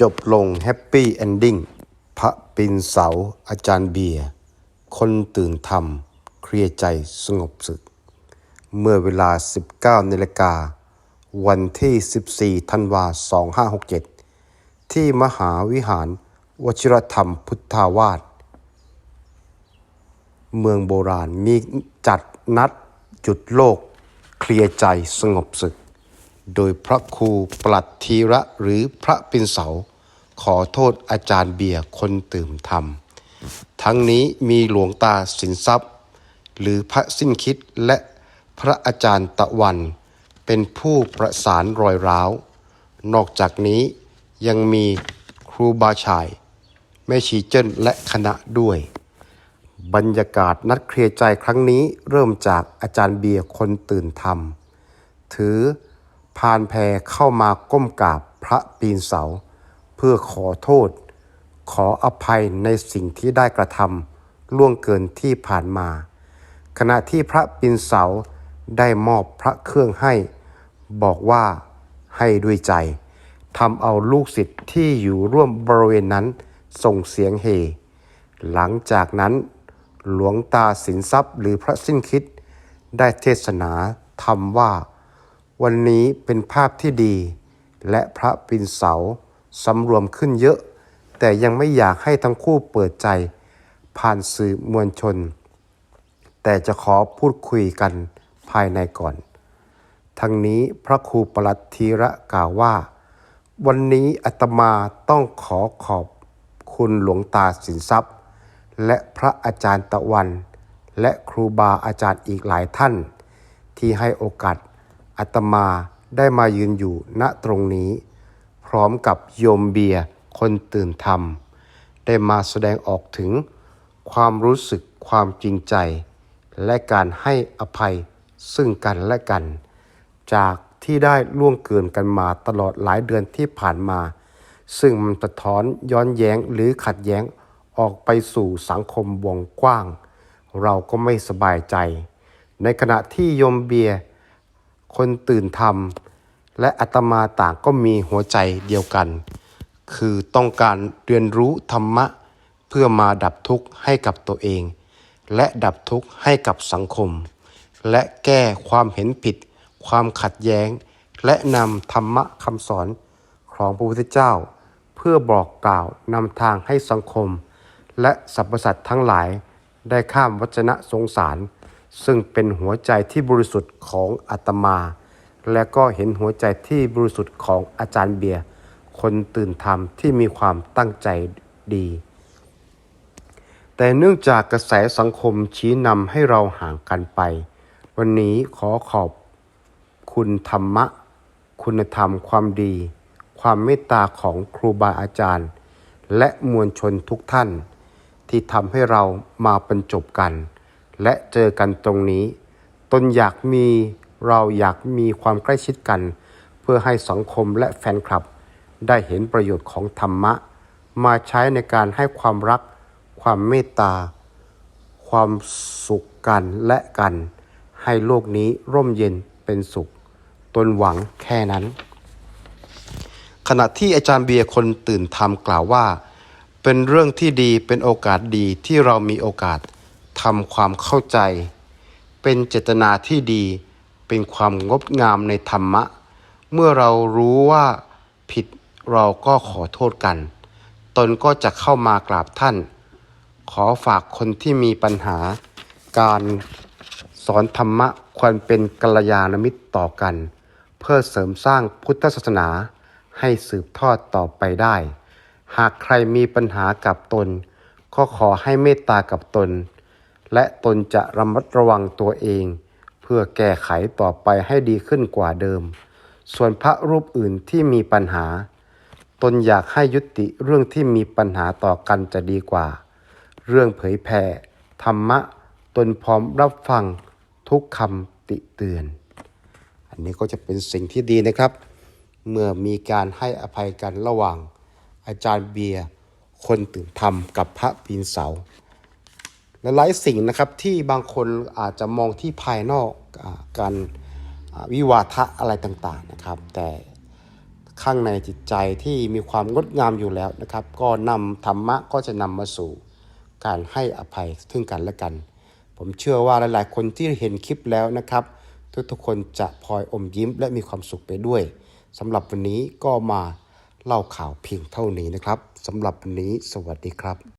จบลงแฮปปี้เอนดิ้งพระปินเสาอาจารย์เบียร์คนตื่นธรรม เคลียร์ใจสงบสึก เมื่อเวลา 19นาฬิกา วันที่ 14 ธันวา 2567 ที่มหาวิหารวชิรธรรมพุทธาวาสเมืองโบราณมีจัดนัดจุดโลก เคลียร์ใจสงบศึก โดยพระครูปลัดทีระหรือพระปินเสา ขอโทษอาจารย์เบียร์คนตื่มธรรม ทั้งนี้มีหลวงตาสินทรัพย์ หรือพระสิ้นคิดและพระอาจารย์ตะวัน เป็นผู้ประสานรอยร้าว นอกจากนี้ยังมีครูบาชาย แม่ชีเจิ้นและคณะด้วย บรรยากาศนัดเคลียร์ใจครั้งนี้เริ่มจากอาจารย์เบียร์คนตื่นธรรม ถือ พานแพรเข้ามาก้มกราบพระปีนเสา เพื่อขอโทษ ขออภัยในสิ่งที่ได้กระทำล่วงเกินที่ผ่านมา ขณะที่พระปีนเสาได้มอบพระเครื่องให้ บอกว่าให้ด้วยใจทำเอาลูกศิษย์ที่อยู่ร่วมบริเวณนั้นส่งเสียงเฮ หลังจากนั้นหลวงตาสินทรัพย์หรือพระสิ้นคิด ได้เทศนาธรรมว่า วันนี้เป็นภาพที่ดี และพระปินเสาสำรวมขึ้นเยอะ แต่ยังไม่อยากให้ทั้งคู่เปิดใจ ผ่านสื่อมวลชน แต่จะขอพูดคุยกันภายในก่อน ทั้งนี้พระครูปลัดทีระกล่าวว่า วันนี้อาตมาต้องขอขอบคุณหลวงตาสินทรัพย์ และพระอาจารย์ตะวัน และครูบาอาจารย์อีกหลายท่าน ที่ให้โอกาส อาตมาได้มายืนอยู่ณตรงนี้ พร้อมกับโยมเบียร์คนตื่นธรรม ได้มาแสดงออกถึงความรู้สึกความจริงใจ และการให้อภัยซึ่งกันและกัน จากที่ได้ล่วงเกินกันมาตลอดหลายเดือนที่ผ่านมา ซึ่งมันสะท้อนย้อนแย้งหรือขัดแย้งออกไปสู่สังคมวงกว้าง เราก็ไม่สบายใจ ในขณะที่โยมเบียร์ คนตื่นธรรม และอาตมาต่างก็มีหัวใจเดียวกัน คือต้องการเรียนรู้ธรรมะ เพื่อมาดับทุกข์ให้กับตัวเอง และดับทุกข์ให้กับสังคม และแก้ความเห็นผิด ความขัดแย้ง และนำธรรมะคำสอนของพระพุทธเจ้า เพื่อบอกกล่าวนำทางให้สังคม และสรรพสัตว์ทั้งหลายได้ข้ามวัจนะสงสาร ซึ่งเป็นหัวใจที่บริสุทธิ์ของอาตมา และก็เห็นหัวใจที่บริสุทธิ์ของอาจารย์เบียร์คนตื่นธรรมที่มีความตั้งใจดี แต่เนื่องจากกระแสสังคมชี้นำให้เราห่างกันไป วันนี้ขอขอบคุณธรรมะ คุณธรรมความดี ความเมตตาของครูบาอาจารย์ และมวลชนทุกท่าน ที่ทำให้เรามาบรรจบกัน และเจอกันตรงนี้ ตนอยากมีเราอยากมีความใกล้ชิดกัน เพื่อให้สังคมและแฟนคลับ ได้เห็นประโยชน์ของธรรมะ มาใช้ในการให้ความรัก ความเมตตา ความสุขกันและกัน ให้โลกนี้ร่มเย็นเป็นสุข ตนหวังแค่นั้น ขณะที่อาจารย์เบียร์คนตื่นธรรมกล่าวว่า เป็นเรื่องที่ดีเป็นโอกาสดีที่เรามีโอกาส ทำความเข้าใจ เป็นเจตนาที่ดี เป็นความงดงามในธรรมะ เมื่อเรารู้ว่าผิดเราก็ขอโทษกัน ตนก็จะเข้ามากราบท่าน ขอฝากคนที่มีปัญหา การสอนธรรมะควรเป็นกัลยาณมิตรต่อกัน เพื่อเสริมสร้างพุทธศาสนาให้สืบทอดต่อไปได้ หากใครมีปัญหากับตน ก็ขอให้เมตตากับตน และตนจะระมัดระวังตัวเอง เพื่อแก้ไขต่อไปให้ดีขึ้นกว่าเดิม ส่วนพระรูปอื่นที่มีปัญหา ตนอยากให้ยุติเรื่องที่มีปัญหาต่อกันจะดีกว่า เรื่องเผยแผ่ธรรมะตนพร้อมรับฟังทุกคำติเตือน อันนี้ก็จะเป็นสิ่งที่ดีนะครับ เมื่อมีการให้อภัยกันระหว่าง อาจารย์เบียร์คนตื่นธรรมกับพระปีนเสา และหลายสิ่งนะครับที่บางคนอาจจะมองที่ภายนอกอการวิวาทะอะไรต่างๆนะครับ แต่ข้างในจิตใจที่มีความงดงามอยู่แล้วนะครับ ก็นำธรรมะก็จะนำมาสู่การให้อภัยซึ่งกันและกัน ผมเชื่อว่าหลายๆ คนที่เห็นคลิปแล้วนะครับ ทุกๆคนจะพลอยอมยิ้มและมีความสุขไปด้วยสำหรับวันนี้ก็มาเล่าข่าวเพียงเท่านี้นะครับสำหรับวันนี้สวัสดีครับ